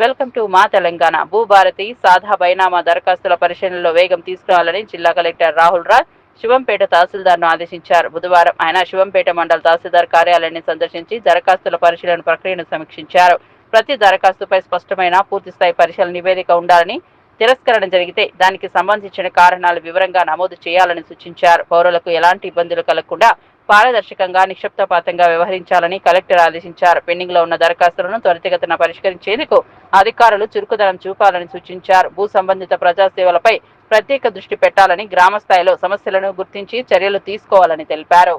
Welcome to మా తెలంగాణ. భూభారతి సాధా బైనామా దరఖాస్తుల పరిశీలనలో వేగం తీసుకురావాలని జిల్లా కలెక్టర్ రాహుల్ రాజ్ శివంపేట తహసీల్దార్ను ఆదేశించారు. బుధవారం ఆయన శివంపేట మండల తహసీల్దార్ కార్యాలయాన్ని సందర్శించి దరఖాస్తుల పరిశీలన ప్రక్రియను సమీక్షించారు. ప్రతి దరఖాస్తుపై స్పష్టమైన పూర్తిస్థాయి పరిశీలన నివేదిక ఉండాలని తిరస్కరణ జరిగితే దానికి సంబంధించిన కారణాలు వివరంగా నమోదు చేయాలని సూచించారు. పౌరులకు ఎలాంటి ఇబ్బందులు కలగకుండా పారదర్శకంగా నిక్షిప్తపాతంగా వ్యవహరించాలని కలెక్టర్ ఆదేశించారు. పెండింగ్లో ఉన్న దరఖాస్తులను త్వరితగతిన పరిష్కరించేందుకు అధికారులు చురుకుదనం చూపాలని సూచించారు. భూ సంబంధిత ప్రజాసేవలపై ప్రత్యేక దృష్టి పెట్టాలని గ్రామ స్థాయిలో సమస్యలను గుర్తించి చర్యలు తీసుకోవాలని తెలిపారు.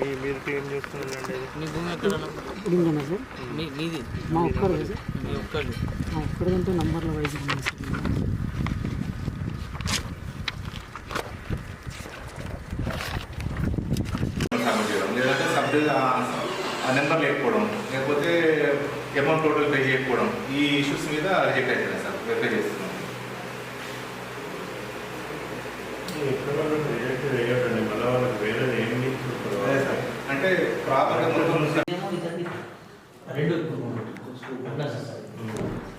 మీ మీరు క్లెయిమ్ చేస్తున్నారండి మీ భూమి ఎక్కడ ఇడింగనా సార్ మీ మీది మా ఒక్కరు సార్ మీ ఒక్కళ్ళు మా ఒక్కరిదంటే నంబర్ల వైజ్ ఉంది సార్ సబ్మిట్ చేయడం లేదంటే సబ్జెక్ట్ ఆ నెంబర్ లేకపోవడం లేకపోతే అమౌంట్ టోటల్ పే చేయకపోవడం ఈ ఇష్యూస్ మీద రిజెక్ట్ అవుతున్నాయి సార్? వెరిఫై చేస్తున్నాం. అంటే ప్రాపర్గా మొత్తం రెండు సార్.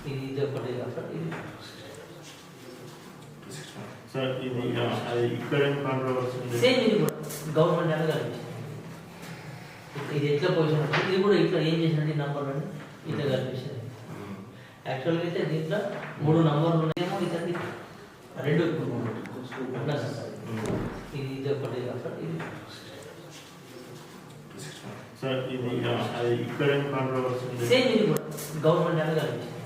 ఇది ఒకటి సార్ ఇది ఇక్కడ గవర్నమెంట్ అనేది కనిపిస్తుంది ఇది ఎట్లా పొజిషన్ ఉంటుంది ఇది కూడా ఇట్లా ఏం చేసినట్టు ఈ నంబర్ అని ఇట్లా కనిపిస్తుంది. యాక్చువల్గా అయితే దీంట్లో మూడు నంబర్లు ఉన్నాయేమో ఇదండి రెండు ఇది ఇది ఒకటి ఇది. సార్ ఇక్కడ సేమ్ ఇది కూడా. గవర్నమెంట్ అనేది కనిపిస్తుంది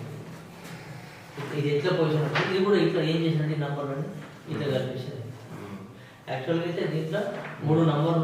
ఇది ఎట్లా పొజిషన్ ఉంటుంది ఇది కూడా ఇట్లా ఏం చేసినట్టు ఈ నంబర్ అని ఇట్లా కనిపిస్తుంది. యాక్చువల్గా అయితే దీంట్లో మూడు నంబర్లు